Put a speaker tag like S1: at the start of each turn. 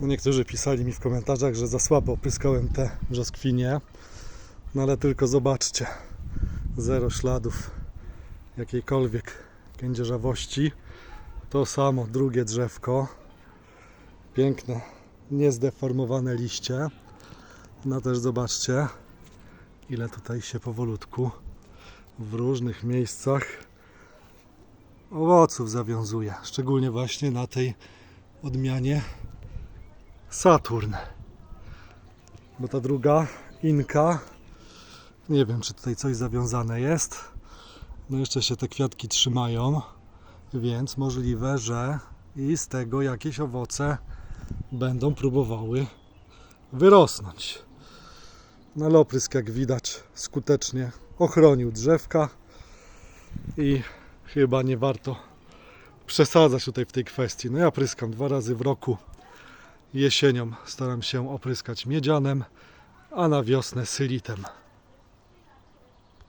S1: No niektórzy pisali mi w komentarzach, że za słabo opryskałem te brzoskwinie. No ale tylko zobaczcie. Zero śladów jakiejkolwiek kędzierzawości. To samo, drugie drzewko. Piękne, niezdeformowane liście. No też zobaczcie, ile tutaj się powolutku w różnych miejscach owoców zawiązuje. Szczególnie właśnie na tej odmianie Saturn. Bo ta druga, Inka, nie wiem czy tutaj coś zawiązane jest. No jeszcze się te kwiatki trzymają, więc możliwe, że i z tego jakieś owoce będą próbowały wyrosnąć. No ale oprysk jak widać skutecznie ochronił drzewka i chyba nie warto przesadzać tutaj w tej kwestii. No ja pryskam dwa razy w roku. Jesienią staram się opryskać miedzianem, a na wiosnę sylitem.